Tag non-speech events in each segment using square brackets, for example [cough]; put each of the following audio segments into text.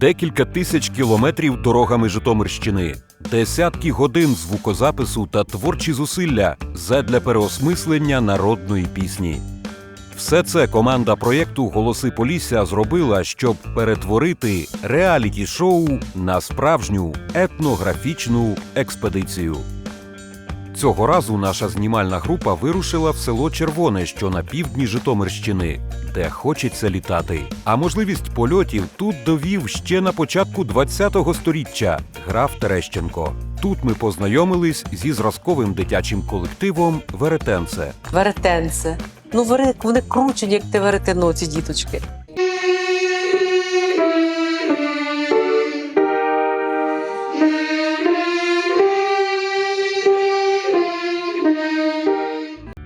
Декілька тисяч кілометрів дорогами Житомирщини, десятки годин звукозапису та творчі зусилля задля переосмислення народної пісні. Все це команда проєкту Голоси Полісся зробила, щоб перетворити реаліті-шоу на справжню етнографічну експедицію. Цього разу наша знімальна група вирушила в село Червоне, що на півдні Житомирщини, де хочеться літати. А можливість польотів тут довів ще на початку ХХ століття граф Терещенко. Тут ми познайомились зі зразковим дитячим колективом Веретенце. Веретенце. Ну, вони кручені, як те веретено, ці діточки.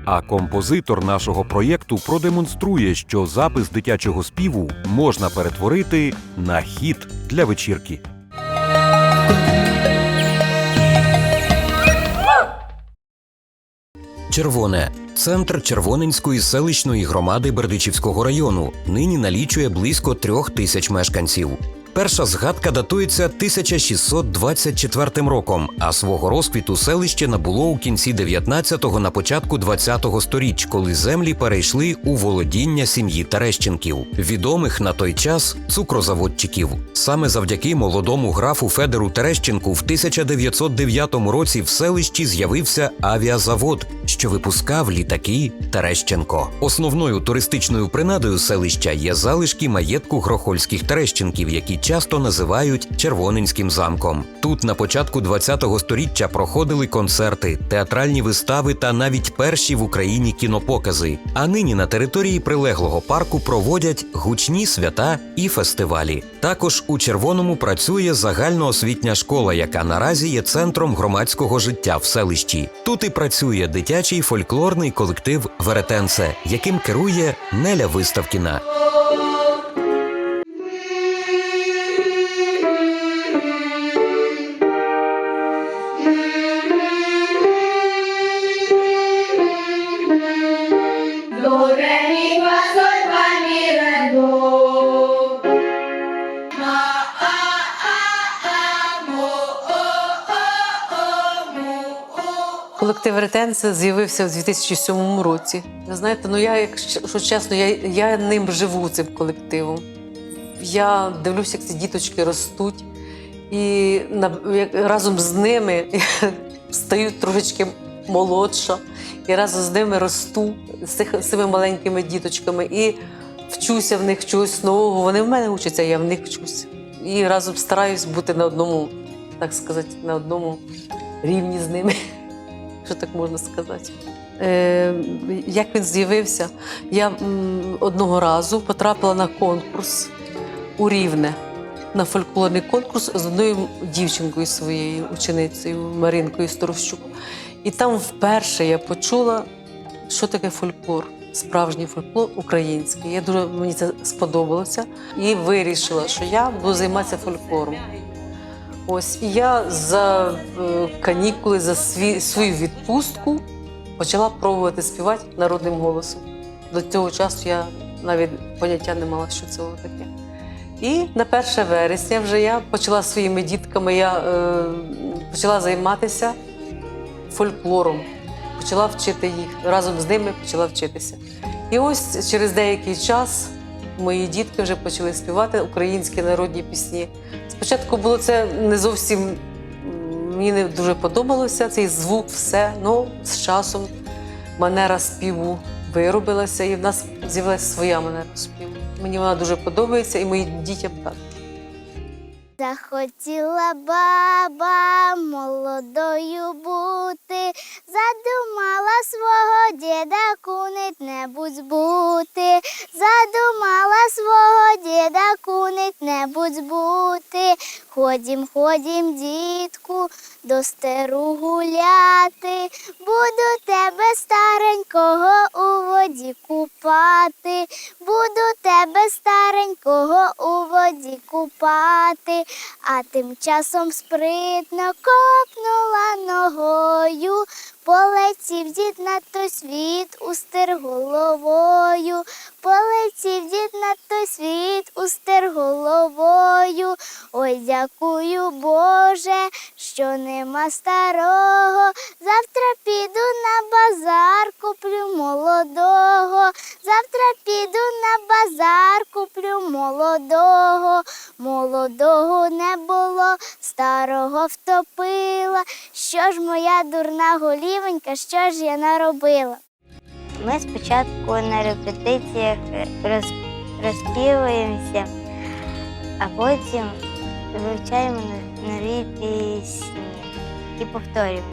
А композитор нашого проєкту продемонструє, що запис дитячого співу можна перетворити на хіт для вечірки. Червоне центр Червоненської селищної громади Бердичівського району. Нині налічує близько трьох тисяч мешканців. Перша згадка датується 1624 роком, а свого розквіту селище набуло у кінці 19-го на початку 20-го сторіч, коли землі перейшли у володіння сім'ї Терещенків, відомих на той час цукрозаводчиків. Саме завдяки молодому графу Федору Терещенку в 1909 році в селищі з'явився авіазавод, що випускав літаки Терещенко. Основною туристичною принадою селища є залишки маєтку грохольських Терещенків, які часто називають Червоненським замком. Тут на початку 20-го сторіччя проходили концерти, театральні вистави та навіть перші в Україні кінопокази. А нині на території прилеглого парку проводять гучні свята і фестивалі. Також у червоному працює загальноосвітня школа, яка наразі є центром громадського життя в селищі. Тут і працює дитячий фольклорний колектив Веретенце, яким керує Неля Виставкіна. О. З'явився у 2007 році. Ви знаєте, ну я, якщо чесно, я, я ним живу цим колективом. Я дивлюся, як ці діточки ростуть, і разом з ними [laughs] стаю трошечки молодша, і разом з ними росту з, цими маленькими діточками і вчуся в них чогось нового. Вони в мене вчаться, я в них вчусь. І разом стараюсь бути на одному, так сказати, на одному рівні з ними що так можна сказати. Е, як він з'явився, я одного разу потрапила на конкурс у Рівне, на фольклорний конкурс з одною дівчинкою своєю ученицею Маринкою Сторощук. І там вперше я почула, що таке фольклор, справжній фольклор український. Я дуже мені це сподобалося і вирішила, що я буду займатися фольклором. Ось і я за е, канікули, за свій, свою відпустку почала пробувати співати народним голосом. До цього часу я навіть поняття не мала, що це таке. І на 1 вересня вже я почала своїми дітками, я е, почала займатися фольклором, почала вчити їх. Разом з ними почала вчитися. І ось через деякий час мої дітки вже почали співати українські народні пісні. Спочатку було це не зовсім мені не дуже подобалося цей звук, все. Ну з часом манера співу виробилася, і в нас з'явилася своя манера співу. Мені вона дуже подобається, і моїм дітям так. Захотіла баба молодою бути, задумала свого діда кунить-небудь бути, задумала свого діда кунить-небудь збути. Ходім, ходім, дітку, до стеру гуляти, буду тебе старенького у воді купати, буду тебе старенького у воді купати, а тим часом спритно копнула ногою. Полетів дід на той світ, устер головою, полетів дід на той світ, устер головою. Ой, дякую, Боже, що нема старого. Завтра піду на базар, куплю молодого. Завтра піду на базар, куплю молодого. Молодого не було, старого втопила. Що ж моя дурна голівонька, що ж я наробила? Ми спочатку на репетиціях роз, розпівуємося, а потім вивчаємо нові пісні і повторюємо.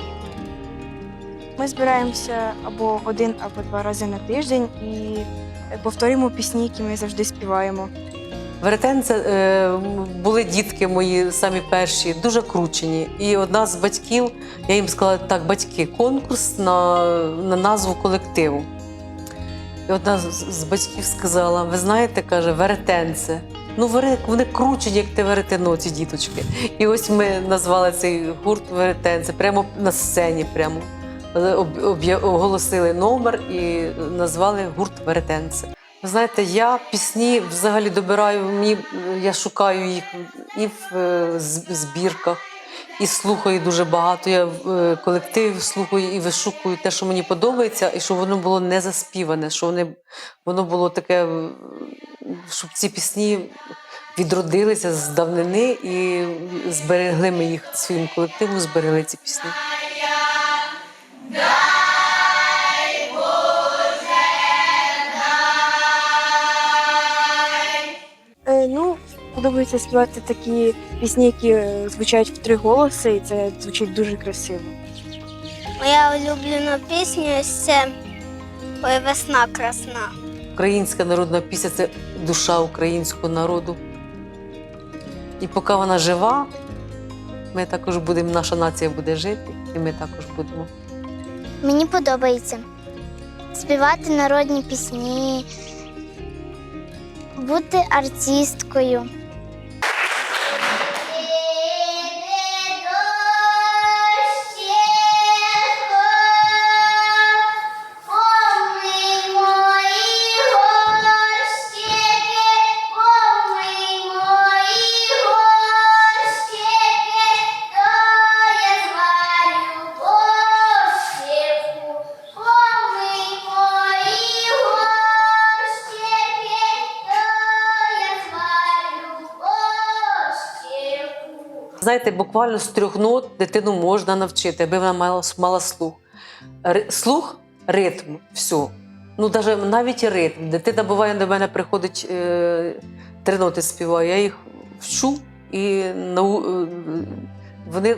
Ми збираємося або один, або два рази на тиждень і повторюємо пісні, які ми завжди співаємо. Веретенце е, були дітки мої самі перші, дуже кручені. І одна з батьків, я їм сказала, так, батьки, конкурс на, на назву колективу. І одна з, батьків сказала: ви знаєте, каже, веретенце. Ну, вони кручені, як те веретено, ці діточки. І ось ми назвали цей гурт веретенце прямо на сцені. Прямо об'я- оголосили номер і назвали гурт веретенце. Знаєте, я пісні взагалі добираю, мені, я шукаю їх і в е, збірках, і слухаю дуже багато. Я е, слухаю і вишукую те, що мені подобається, і щоб воно було не заспіване, що вони, воно було таке, щоб ці пісні відродилися з давнини і зберегли ми їх своїм колективом, зберегли ці пісні. Подобається співати такі пісні, які е, звучать в три голоси, і це звучить дуже красиво. Моя улюблена пісня це Ой, весна красна. Українська народна пісня це душа українського народу. І поки вона жива, ми також будемо, наша нація буде жити, і ми також будемо. Мені подобається співати народні пісні, бути артисткою. Знаєте, буквально з трьох нот дитину можна навчити, аби вона мала, мала слух. Ри- слух, ритм, все. Ну, даже, навіть ритм. Дитина буває до мене приходить, е, три ноти співає, я їх вчу, і нау, е, вони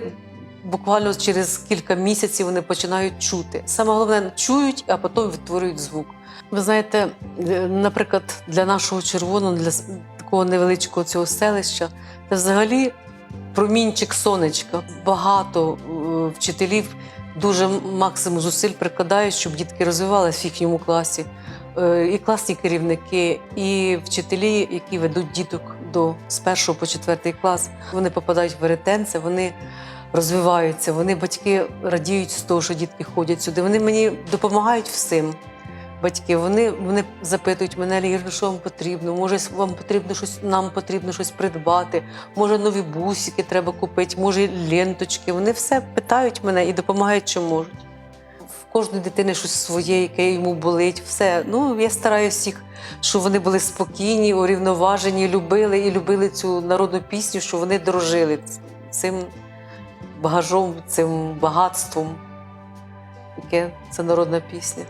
буквально через кілька місяців вони починають чути. Саме головне чують, а потім відтворюють звук. Ви знаєте, е, наприклад, для нашого червоного, для такого невеличкого цього селища, це взагалі промінчик сонечка. Багато е, вчителів дуже максимум зусиль прикладають, щоб дітки розвивалися в їхньому класі. Е, І класні керівники, і вчителі, які ведуть діток до з першого по четвертий клас. Вони попадають в веретенце, вони розвиваються. Вони батьки радіють з того, що дітки ходять сюди. Вони мені допомагають всім. Батьки, вони, вони запитують мене, Ліра, що вам потрібно? Може, вам потрібно щось, нам потрібно щось придбати, може, нові бусики треба купити, може, ленточки. Вони все питають мене і допомагають, що можуть. В кожної дитини щось своє, яке йому болить. Все. Ну, я стараюся їх, щоб вони були спокійні, урівноважені, любили і любили цю народну пісню, що вони дорожили цим багажом, цим багатством, яке це народна пісня.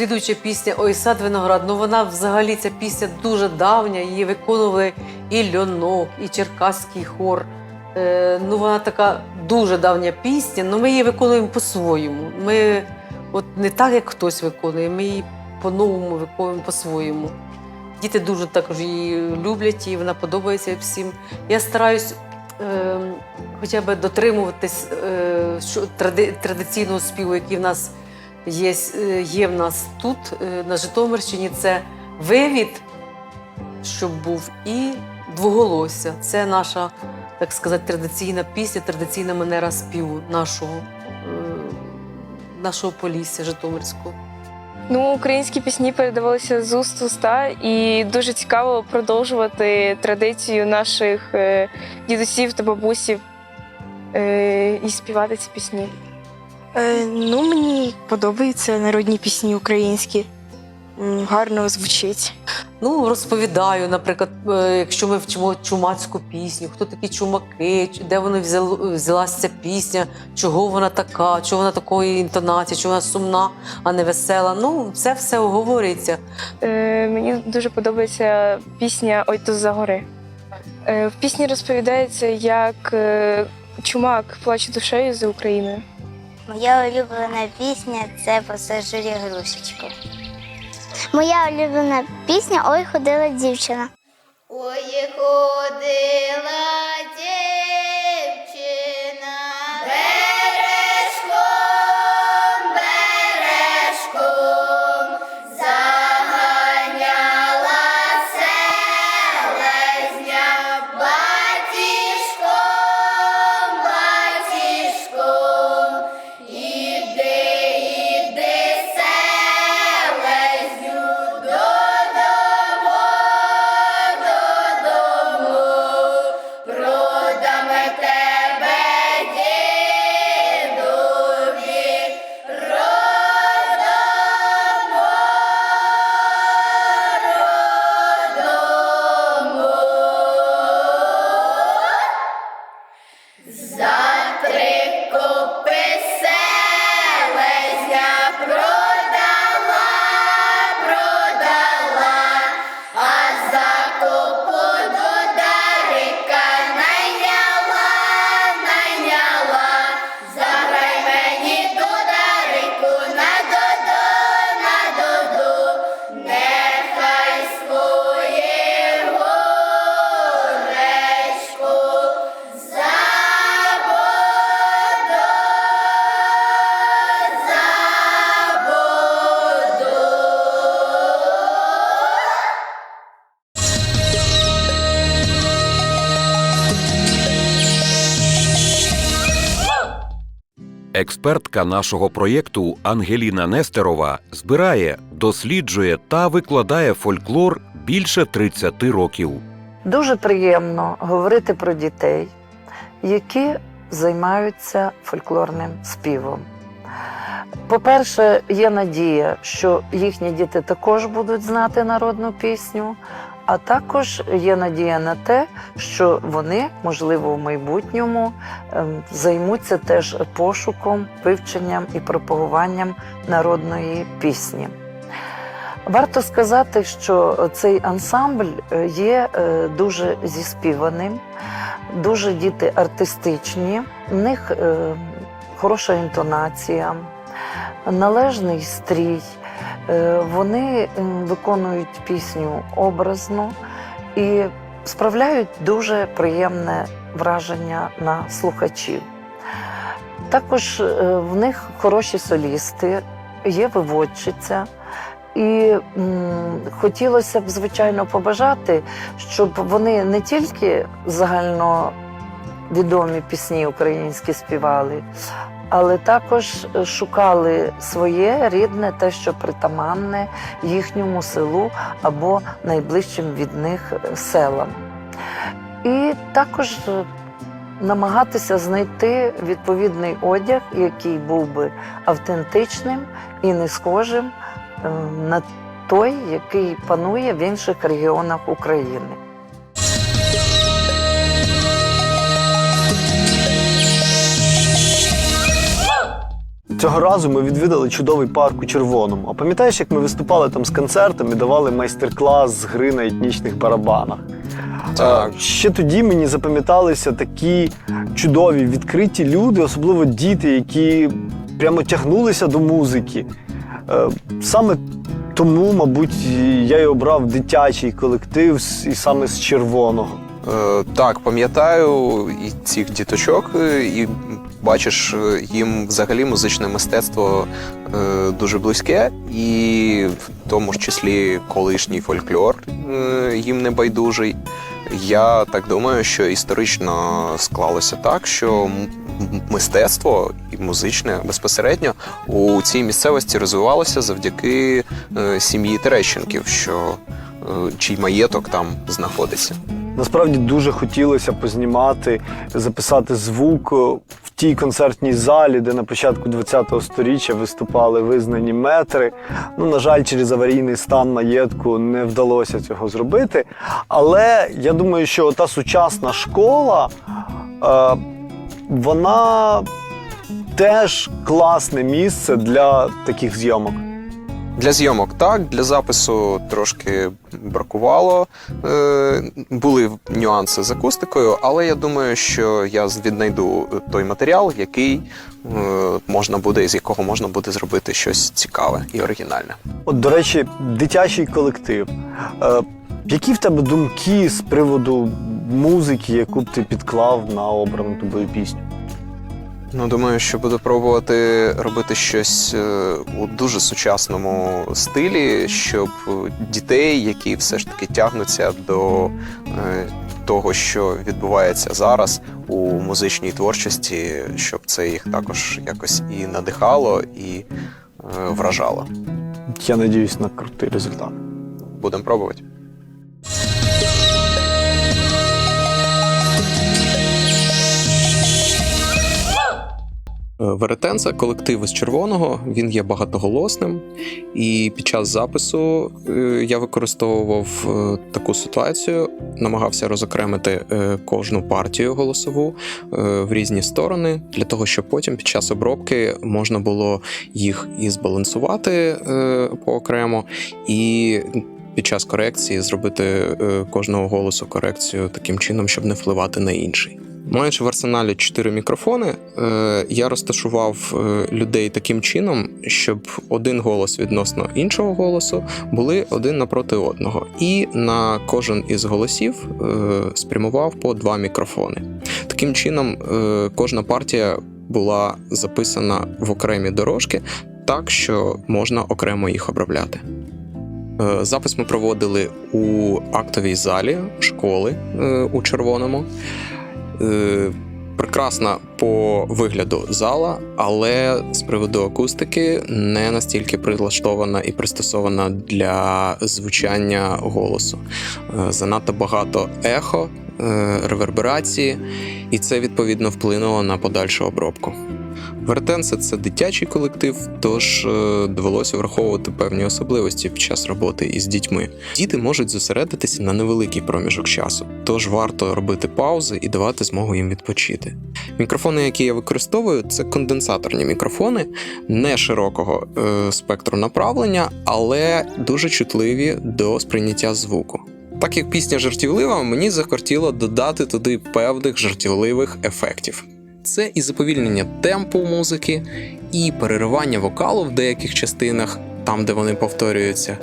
Слідуюча пісня Ой, сад виноград. Ну вона взагалі ця пісня дуже давня. Її виконували і льонок, і черкаський хор. Е, ну вона така дуже давня пісня, але ми її виконуємо по-своєму. Ми от не так, як хтось виконує, ми її по-новому виконуємо по-своєму. Діти дуже також її люблять і вона подобається всім. Я стараюсь е, хоча б дотримуватись е, тради, традиційного співу, який в нас є, е, є в нас тут, е, на Житомирщині. Це вивід, щоб був, і двоголосся. Це наша, так сказати, традиційна пісня, традиційна манера співу нашого, е, нашого полісся Житомирського. Ну, українські пісні передавалися з уст в уста, і дуже цікаво продовжувати традицію наших дідусів та бабусів і співати ці пісні. Е, ну, мені подобаються народні пісні українські. М, Гарно звучить. Ну, розповідаю, наприклад, е, якщо ми вчимо чумацьку пісню, хто такі чумаки, ч- де вони взял- взялася ця пісня, чого вона така, чого вона такої інтонації, чого вона сумна, а не весела. Ну, це все оговорюється. Е, мені дуже подобається пісня Ой то за гори. Е, в пісні розповідається, як е, чумак плаче душею за Україною. Моя улюблена пісня це пасажирі грушечку. Моя улюблена пісня Ой ходила дівчина. Ой, ходила дівчина Експертка нашого проєкту Ангеліна Нестерова збирає, досліджує та викладає фольклор більше 30 років. Дуже приємно говорити про дітей, які займаються фольклорним співом. По-перше, є надія, що їхні діти також будуть знати народну пісню, а також є надія на те, що вони, можливо, в майбутньому ем, займуться теж пошуком, вивченням і пропагуванням народної пісні. Варто сказати, що цей ансамбль е, є е, дуже зіспіваним, дуже діти артистичні, в них е, хороша інтонація, належний стрій. Е, Вони виконують пісню образно і справляють дуже приємне враження на слухачів. Також е, в них хороші солісти, є виводчиця. І м, хотілося б, звичайно, побажати, щоб вони не тільки загально відомі пісні українські співали, але також е, шукали своє рідне, те, що притаманне їхньому селу або найближчим від них е, селам. І також е, намагатися знайти відповідний одяг, який був би автентичним і не схожим на той, який панує в інших регіонах України. Цього разу ми відвідали чудовий парк у червоному. А пам'ятаєш, як ми виступали там з концертом і давали майстер-клас з гри на етнічних барабанах? Так. Е, Ще тоді мені запам'яталися такі чудові, відкриті люди, особливо діти, які прямо тягнулися до музики. Е, Саме тому, мабуть, я й обрав дитячий колектив і саме з червоного. Е, Так, пам'ятаю і цих діточок, і бачиш, е, їм взагалі музичне мистецтво е, дуже близьке, і в тому ж числі колишній фольклор е, їм не байдужий. Я так думаю, що історично склалося так, що мистецтво і музичне безпосередньо у цій місцевості розвивалося завдяки сім'ї Терещенків, що чий маєток там знаходиться. Насправді дуже хотілося познімати, записати звук в тій концертній залі, де на початку ХХ століття виступали визнані метри. Ну, на жаль, через аварійний стан маєтку не вдалося цього зробити. Але я думаю, що та сучасна школа, е, вона теж класне місце для таких зйомок. Для зйомок так, для запису трошки бракувало. Е, були нюанси з акустикою, але я думаю, що я віднайду той матеріал, який е, можна буде, з якого можна буде зробити щось цікаве і оригінальне. От, до речі, дитячий колектив. Е, які в тебе думки з приводу музики, яку б ти підклав на обрану тобою пісню? Ну, думаю, що буду пробувати робити щось е, у дуже сучасному стилі, щоб дітей, які все ж таки тягнуться до е, того, що відбувається зараз у музичній творчості, щоб це їх також якось і надихало, і е, вражало. Я надіюсь на крутий результат. Будемо пробувати. Веретенца, колектив із червоного, він є багатоголосним, і під час запису е, я використовував е, таку ситуацію, намагався розокремити е, кожну партію голосову е, в різні сторони, для того, щоб потім під час обробки можна було їх і збалансувати е, поокремо, і під час корекції зробити е, кожного голосу корекцію таким чином, щоб не впливати на інший. Маючи в арсеналі чотири мікрофони, е, я розташував е, людей таким чином, щоб один голос відносно іншого голосу були один напроти одного, і на кожен із голосів е, спрямував по два мікрофони. Таким чином, кожна партія була записана в окремі дорожки, так що можна окремо їх обробляти. Запис ми проводили у актовій залі школи у червоному. Е, Прекрасна по вигляду зала, але з приводу акустики не настільки прилаштована і пристосована для звучання голосу. Е, Занадто багато ехо, е, реверберації, і це відповідно вплинуло на подальшу обробку. Вертенце це дитячий колектив, тож е, довелося враховувати певні особливості під час роботи із дітьми. Діти можуть зосередитися на невеликий проміжок часу, тож варто робити паузи і давати змогу їм відпочити. Мікрофони, які я використовую, це конденсаторні мікрофони не широкого е, спектру направлення, але дуже чутливі до сприйняття звуку. Так як пісня жартівлива, мені захотіло додати туди певних жартівливих ефектів. Це і заповільнення темпу музики, і переривання вокалу в деяких частинах, там де вони повторюються,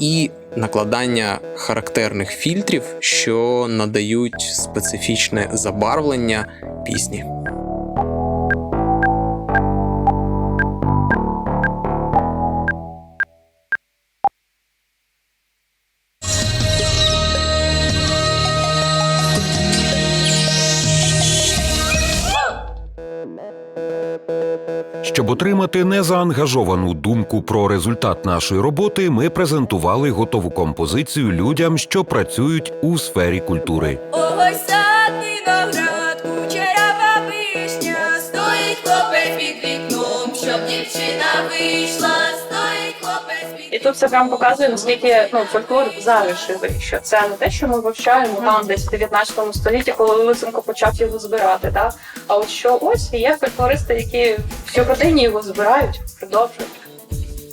і накладання характерних фільтрів, що надають специфічне забарвлення пісні. Отримати незаангажовану думку про результат нашої роботи, ми презентували готову композицію людям, що працюють у сфері культури. Тут це прям показує, наскільки ну, фольклор зараз живий, що це не те, що ми вивчаємо там десь в 19 столітті, коли Лисенко почав його збирати. Да? А от що ось є фольклористи, які сьогодні його збирають, продовжують.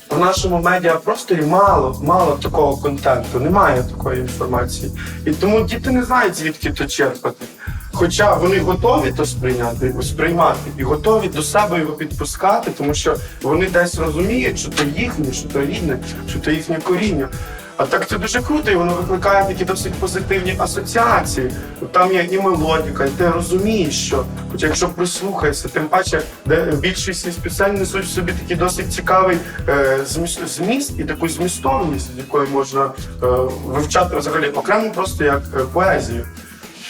В нашому медіапросторі мало, мало такого контенту, немає такої інформації. І тому діти не знають, звідки то черпати. Хоча вони готові то сприйняти, сприймати і готові до себе його підпускати, тому що вони десь розуміють, що то їхнє, що то рідне, що то їхнє коріння. А так це дуже круто, і воно викликає такі досить позитивні асоціації. Там є і мелодіка, і ти розумієш, що, хоча якщо прислухаєшся, тим паче, де більшість із пісень несуть в собі такий досить цікавий е, зміс- зміст і таку змістовність, з якою можна е, вивчати взагалі окремо просто як е, поезію.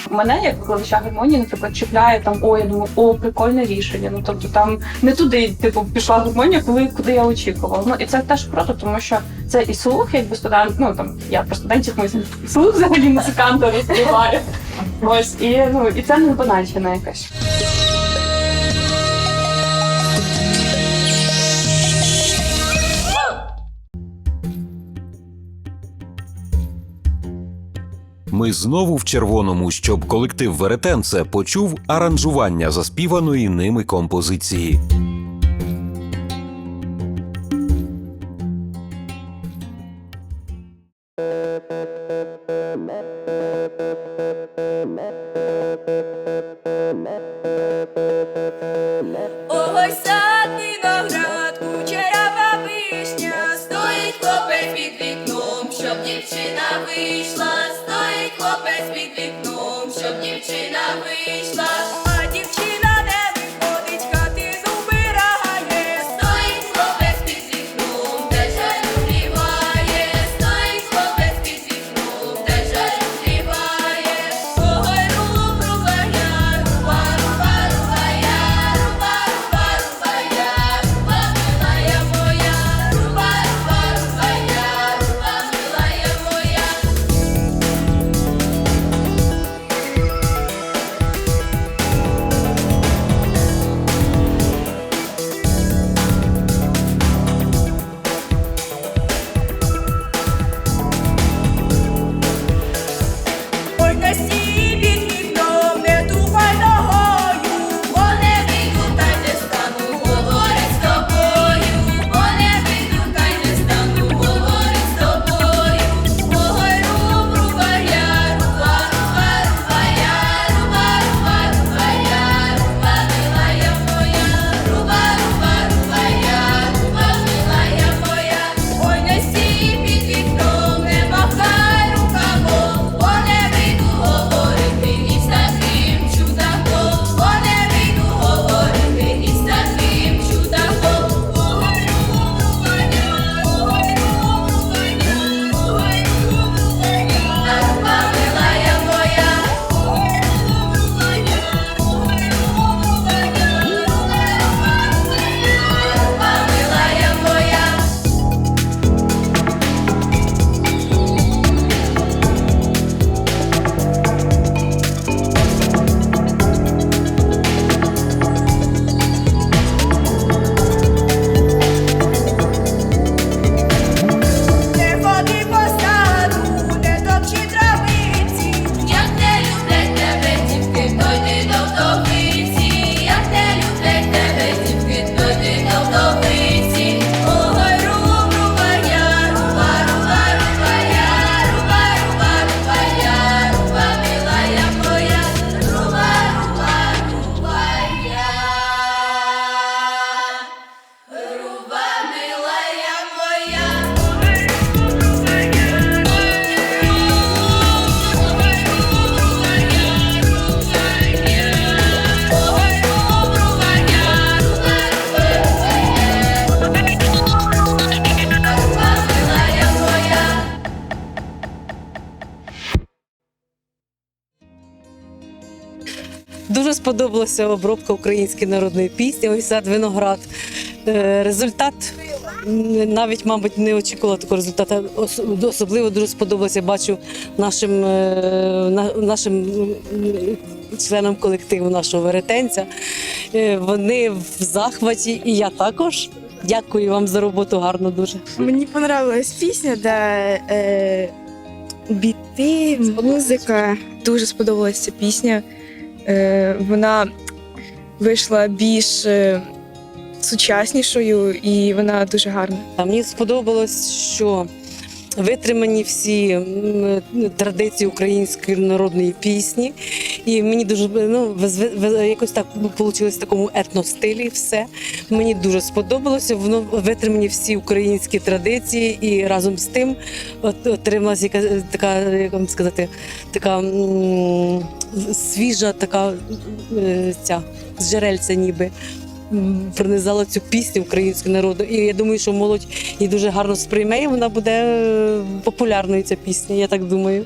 Мене, як викладача гармонії, наприклад, чіпляє там, о, я думаю, о, прикольне рішення. Ну тобто там не туди, типу, пішла гармонія, коли куди я очікувала. Ну і це теж круто, тому що це і слух, якби студент, ну там я про студентів ми слух взагалі музиканта розпіваю. Ось і ну і це не банальщина якась. Ми знову в червоному, щоб колектив Веретенце почув аранжування заспіваної ними композиції. Сподобалася обробка української народної пісні. Ось сад виноград. Е, Результат навіть, мабуть, не очікувала такого результату. Ос- Особливо дуже сподобалося, бачу нашим, е, нашим членам колективу нашого веретенця. Е, Вони в захваті, і я також. Дякую вам за роботу, гарно дуже. Мені понравилась пісня, де е, біти, музика. Дуже сподобалася пісня. Е, вона вийшла більш е, сучаснішою і вона дуже гарна. А мені сподобалось, що витримані всі традиції української народної пісні. І мені дуже ну, якось так вийшло в такому етностилі все. Мені дуже сподобалося. Воно витримані всі українські традиції, і разом з тим отрималася яка така, як вам сказати, така свіжа, така е, ця джерельця ніби. Пронизала цю пісню українського народу, і я думаю, що молодь її дуже гарно сприйме, і вона буде е, популярною ця пісня. Я так думаю.